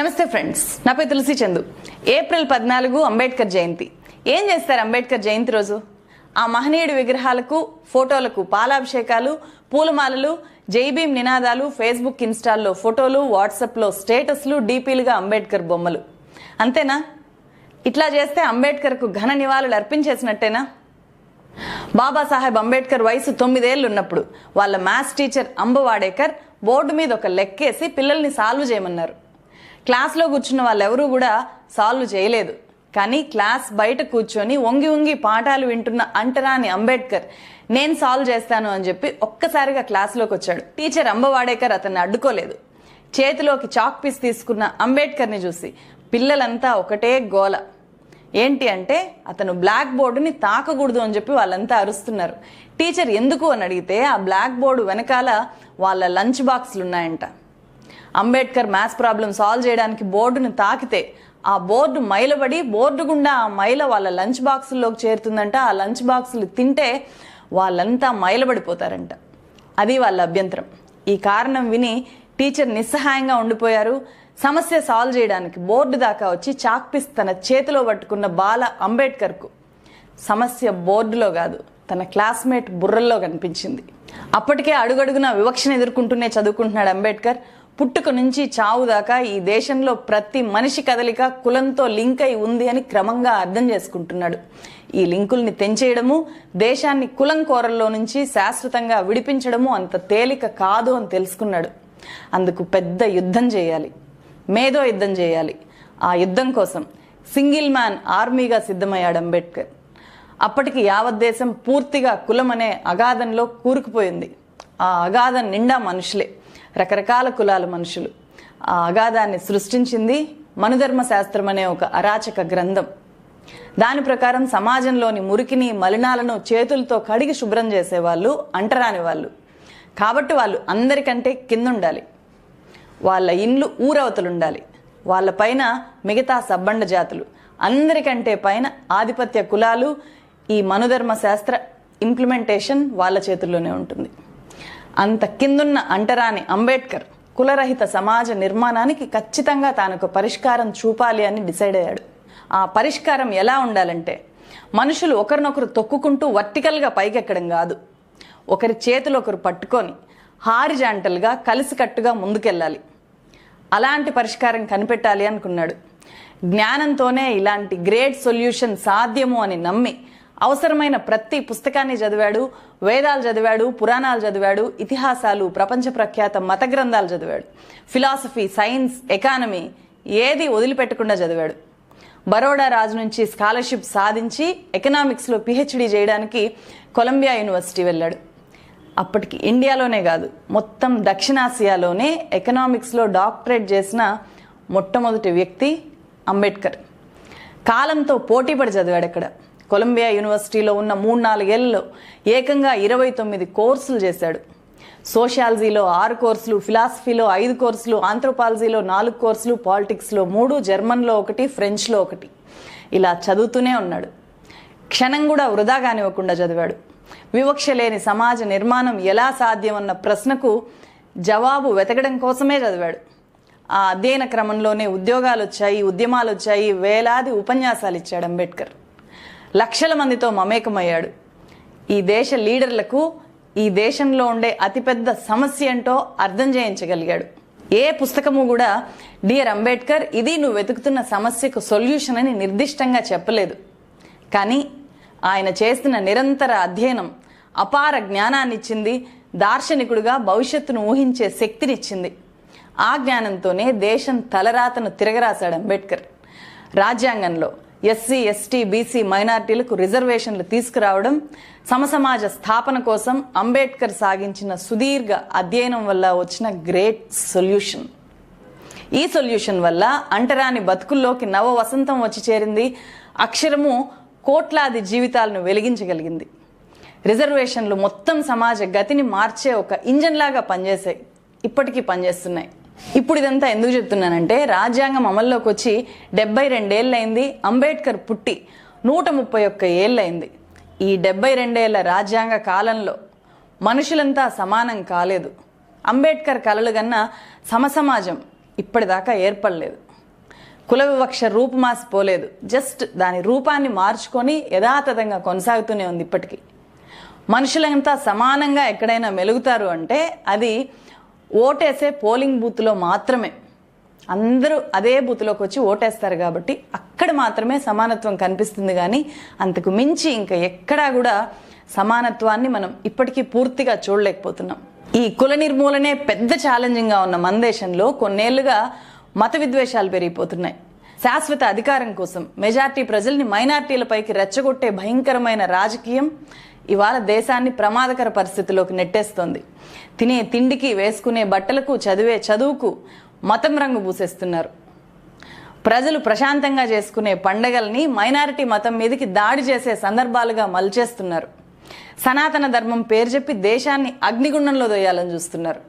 నమస్తే ఫ్రెండ్స్ నా పేరు తులసి చందు. ఏప్రిల్ పద్నాలుగు అంబేద్కర్ జయంతి. ఏం చేస్తారు అంబేద్కర్ జయంతి రోజు? ఆ మహనీయుడి విగ్రహాలకు ఫోటోలకు పాలాభిషేకాలు పూలమాలలు జైభీం నినాదాలు ఫేస్బుక్ ఇన్స్టాల్లో ఫోటోలు వాట్సాప్లో స్టేటస్లు డీపీలుగా అంబేద్కర్ బొమ్మలు. అంతేనా? ఇట్లా చేస్తే అంబేద్కర్కు ఘన నివాళులు అర్పించేసినట్టేనా? బాబాసాహెబ్ అంబేద్కర్ వయసు తొమ్మిదేళ్ళు ఉన్నప్పుడు వాళ్ళ మ్యాథ్స్ టీచర్ అంబవాడేకర్ బోర్డు మీద ఒక లెక్కేసి పిల్లల్ని సాల్వ్ చేయమన్నారు. క్లాస్లో కూర్చున్న వాళ్ళెవరూ కూడా సాల్వ్ చేయలేదు. కానీ క్లాస్ బయట కూర్చొని వంగి వంగి పాఠాలు వింటున్న అంటరాని అంబేద్కర్ నేను సాల్వ్ చేస్తాను అని చెప్పి ఒక్కసారిగా క్లాస్లోకి వచ్చాడు. టీచర్ అంబవాడేకర్ అతన్ని అడ్డుకోలేదు. చేతిలోకి చాక్ పీస్ తీసుకున్న అంబేద్కర్ని చూసి పిల్లలంతా ఒకటే గోల. ఏంటి అంటే అతను బ్లాక్ బోర్డుని తాకకూడదు అని చెప్పి వాళ్ళంతా అరుస్తున్నారు. టీచర్ ఎందుకు అని అడిగితే ఆ బ్లాక్ బోర్డు వెనకాల వాళ్ళ లంచ్ బాక్స్లు ఉన్నాయంట అంబేద్కర్ మ్యాథ్స్ ప్రాబ్లం సాల్వ్ చేయడానికి బోర్డును తాకితే ఆ బోర్డు మైలబడి బోర్డు గుండా ఆ మైల వాళ్ళ లంచ్ బాక్సుల్లోకి చేరుతుందంట. ఆ లంచ్ బాక్సులు తింటే వాళ్ళంతా మైలబడిపోతారంట. అది వాళ్ళ అభ్యంతరం. ఈ కారణం విని టీచర్ నిస్సహాయంగా ఉండిపోయారు. సమస్య సాల్వ్ చేయడానికి బోర్డు దాకా వచ్చి చాక్పీస్ తన చేతిలో పట్టుకున్న బాల అంబేద్కర్కు. సమస్య బోర్డులో కాదు తన క్లాస్మేట్ బుర్రల్లో కనిపించింది. అప్పటికే అడుగడుగున వివక్షను ఎదుర్కొంటూనే చదువుకుంటున్నాడు అంబేద్కర్. పుట్టుక నుంచి చావు దాకా ఈ దేశంలో ప్రతి మనిషి కదలిక కులంతో లింక్ అయి ఉంది అని క్రమంగా అర్థం చేసుకుంటున్నాడు. ఈ లింకుల్ని తెంచేయడము దేశాన్ని కులం కోరల్లో నుంచి శాశ్వతంగా విడిపించడము అంత తేలిక కాదు అని తెలుసుకున్నాడు. అందుకు పెద్ద యుద్ధం చేయాలి. మేధో యుద్ధం చేయాలి. ఆ యుద్ధం కోసం సింగిల్ మ్యాన్ ఆర్మీగా సిద్ధమయ్యాడు అంబేద్కర్. అప్పటికి యావత్ దేశం పూర్తిగా కులం అనే అగాధంలో కూరుకుపోయింది. ఆ అగాధం నిండా మనుషులే. రకరకాల కులాల మనుషులు. ఆ అగాధాన్ని సృష్టించింది మనుధర్మ శాస్త్రం అనే ఒక అరాచక గ్రంథం. దాని ప్రకారం సమాజంలోని మురికిని మలినాలను చేతులతో కడిగి శుభ్రం చేసేవాళ్ళు అంటరాని వాళ్ళు. కాబట్టి వాళ్ళు అందరికంటే కింద ఉండాలి వాళ్ళ ఇండ్లు ఊరవతలుండాలి. వాళ్ళ పైన మిగతా సబ్బండ జాతులు. అందరికంటే పైన ఆధిపత్య కులాలు ఈ మనుధర్మ శాస్త్ర ఇంప్లిమెంటేషన్ వాళ్ళ చేతుల్లోనే ఉంటుంది. అంత కిందున్న అంటరాని అంబేద్కర్ కులరహిత సమాజ నిర్మాణానికి ఖచ్చితంగా తానొక పరిష్కారం చూపాలి అని డిసైడ్ అయ్యాడు. ఆ పరిష్కారం ఎలా ఉండాలంటే మనుషులు ఒకరినొకరు తొక్కుకుంటూ వర్టికల్గా పైకెక్కడం కాదు. ఒకరి చేతులు ఒకరు పట్టుకొని హారిజాంటల్గా కలిసికట్టుగా ముందుకెళ్ళాలి. అలాంటి పరిష్కారం కనిపెట్టాలి అనుకున్నాడు. జ్ఞానంతోనే ఇలాంటి గ్రేట్ సొల్యూషన్ సాధ్యము అని నమ్మి అవసరమైన ప్రతి పుస్తకాన్ని చదివాడు వేదాలు చదివాడు పురాణాలు చదివాడు ఇతిహాసాలు ప్రపంచ ప్రఖ్యాత మత గ్రంథాలు చదివాడు. ఫిలాసఫీ సైన్స్ ఎకానమీ ఏది వదిలిపెట్టకుండా చదివాడు. బరోడా రాజు నుంచి స్కాలర్షిప్ సాధించి ఎకనామిక్స్లో పిహెచ్డి చేయడానికి కొలంబియా యూనివర్సిటీ వెళ్ళాడు. అప్పటికి ఇండియాలోనే కాదు మొత్తం దక్షిణాసియాలోనే ఎకనామిక్స్లో డాక్టరేట్ చేసిన మొట్టమొదటి వ్యక్తి అంబేద్కర్. కాలంతో పోటీపడి చదివాడు అక్కడ. కొలంబియా యూనివర్సిటీలో ఉన్న మూడు నాలుగేళ్ళలో ఏకంగా ఇరవై తొమ్మిది కోర్సులు చేశాడు. సోషాలజీలో ఆరు కోర్సులు ఫిలాసఫీలో ఐదు కోర్సులు ఆంథ్రోపాలజీలో నాలుగు కోర్సులు పాలిటిక్స్లో మూడు జర్మన్లో ఒకటి ఫ్రెంచ్లో ఒకటి. ఇలా చదువుతూనే ఉన్నాడు. క్షణం కూడా వృధా కానివ్వకుండా చదివాడు. వివక్ష లేని సమాజ నిర్మాణం ఎలా సాధ్యమన్న ప్రశ్నకు జవాబు వెతకడం కోసమే చదివాడు. ఆ అధ్యయన క్రమంలోనే ఉద్యోగాలు వచ్చాయి ఉద్యమాలు వచ్చాయి వేలాది ఉపన్యాసాలు ఇచ్చాడు అంబేద్కర్ లక్షల మందితో మమేకమయ్యాడు. ఈ దేశ లీడర్లకు ఈ దేశంలో ఉండే అతిపెద్ద సమస్య ఏంటో అర్థం చేయించగలిగాడు. ఏ పుస్తకము కూడా డియర్ అంబేద్కర్ ఇది నువ్వు వెతుకుతున్న సమస్యకు సొల్యూషన్ అని నిర్దిష్టంగా చెప్పలేదు. కానీ ఆయన చేస్తున్న నిరంతర అధ్యయనం అపార జ్ఞానాన్నిచ్చింది దార్శనికుడుగా దార్శనికుడిగా భవిష్యత్తును ఊహించే శక్తినిచ్చింది. ఆ జ్ఞానంతోనే దేశం తలరాతను తిరగరాశాడు అంబేద్కర్ రాజ్యాంగంలో ఎస్సీ ఎస్టీ బీసీ మైనార్టీలకు రిజర్వేషన్లు తీసుకురావడం సమసమాజ స్థాపన కోసం అంబేద్కర్ సాగించిన సుదీర్ఘ అధ్యయనం వల్ల వచ్చిన గ్రేట్ సొల్యూషన్. ఈ సొల్యూషన్ వల్ల అంటరాని బతుకుల్లోకి నవ వసంతం వచ్చి చేరింది. అక్షరము కోట్లాది జీవితాలను వెలిగించగలిగింది. రిజర్వేషన్లు మొత్తం సమాజ గతిని మార్చే ఒక ఇంజన్ లాగా పనిచేసాయి ఇప్పటికీ పనిచేస్తున్నాయి. ఇప్పుడు ఇదంతా ఎందుకు చెప్తున్నానంటే రాజ్యాంగం అమల్లోకి వచ్చి డెబ్బై రెండేళ్ళైంది అంబేద్కర్ పుట్టి నూట ముప్పై ఒక్క ఏళ్ళైంది ఈ డెబ్బై రెండేళ్ళ రాజ్యాంగ కాలంలో మనుషులంతా సమానం కాలేదు. అంబేద్కర్ కలలు కన్నా సమసమాజం ఇప్పటిదాకా ఏర్పడలేదు. కుల వివక్ష రూపుమాసిపోలేదు జస్ట్ దాని రూపాన్ని మార్చుకొని యథాతథంగా కొనసాగుతూనే ఉంది ఇప్పటికీ. మనుషులంతా సమానంగా ఎక్కడైనా మెలుగుతారు అంటే అది ఓటేసే పోలింగ్ బూత్లో మాత్రమే. అందరూ అదే బూత్లోకి వచ్చి ఓటేస్తారు కాబట్టి అక్కడ మాత్రమే సమానత్వం కనిపిస్తుంది కానీ అంతకు మించి ఇంకా ఎక్కడా కూడా సమానత్వాన్ని మనం ఇప్పటికీ పూర్తిగా చూడలేకపోతున్నాం. ఈ కుల నిర్మూలనే పెద్ద ఛాలెంజింగ్గా ఉన్న మన దేశంలో కొన్నేళ్ళుగా మత విద్వేషాలు పెరిగిపోతున్నాయి. శాశ్వత అధికారం కోసం మెజార్టీ ప్రజల్ని మైనార్టీలపైకి రెచ్చగొట్టే భయంకరమైన రాజకీయం ఇవాళ దేశాన్ని ప్రమాదకర పరిస్థితిలోకి నెట్టేస్తోంది. తినే తిండికి వేసుకునే బట్టలకు చదివే చదువుకు మతం రంగు పూసేస్తున్నారు. ప్రజలు ప్రశాంతంగా చేసుకునే పండగల్ని మైనారిటీ మతం మీదకి దాడి చేసే సందర్భాలుగా మలిచేస్తున్నారు. సనాతన ధర్మం పేరు చెప్పి దేశాన్ని అగ్నిగుండంలో దొయ్యాలని చూస్తున్నారు.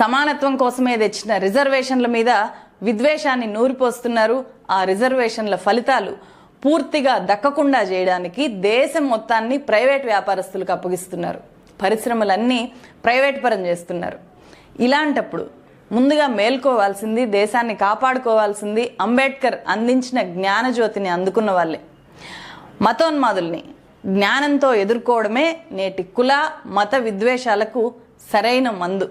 సమానత్వం కోసమే తెచ్చిన రిజర్వేషన్ల మీద విద్వేషాన్ని నూరిపోస్తున్నారు ఆ రిజర్వేషన్ల ఫలితాలు పూర్తిగా దక్కకుండా చేయడానికి దేశం మొత్తాన్ని ప్రైవేట్ వ్యాపారస్తులకు అప్పగిస్తున్నారు. పరిశ్రమలన్నీ ప్రైవేట్ పరం చేస్తున్నారు. ఇలాంటప్పుడు ముందుగా మేల్కోవాల్సింది దేశాన్ని కాపాడుకోవాల్సింది అంబేద్కర్ అందించిన జ్ఞానజ్యోతిని అందుకున్న వాళ్ళే. మతోన్మాదుల్ని జ్ఞానంతో ఎదుర్కోవడమే నేటి కుల మత విద్వేషాలకు సరైన మందు.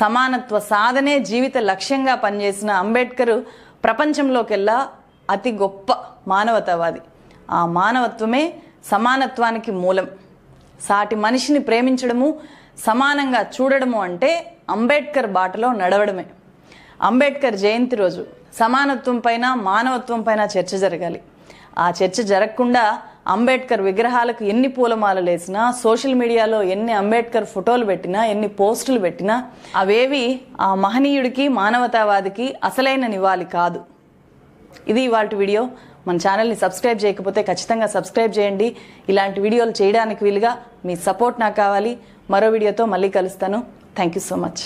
సమానత్వ సాధనే జీవిత లక్ష్యంగా పనిచేసిన అంబేద్కర్ ప్రపంచంలోకెల్లా అతి గొప్ప మానవతావాది. ఆ మానవత్వమే సమానత్వానికి మూలం. సాటి మనిషిని ప్రేమించడము సమానంగా చూడడము అంటే అంబేద్కర్ బాటలో నడవడమే. అంబేద్కర్ జయంతి రోజు సమానత్వం పైన మానవత్వం పైన చర్చ జరగాలి. ఆ చర్చ జరగకుండా అంబేద్కర్ విగ్రహాలకు ఎన్ని పూలమాలలు వేసినా సోషల్ మీడియాలో ఎన్ని అంబేద్కర్ ఫోటోలు పెట్టినా ఎన్ని పోస్టులు పెట్టినా అవేవి ఆ మహనీయుడికి మానవతావాదికి అసలైన నివాళి కాదు. ఇది ఇవాళ వీడియో. మన ఛానల్ని సబ్స్క్రైబ్ చేయకపోతే ఖచ్చితంగా సబ్స్క్రైబ్ చేయండి. ఇలాంటి వీడియోలు చేయడానికి వీలుగా మీ సపోర్ట్ నాకు కావాలి. మరో వీడియోతో మళ్ళీ కలుస్తాను. Thank you so much.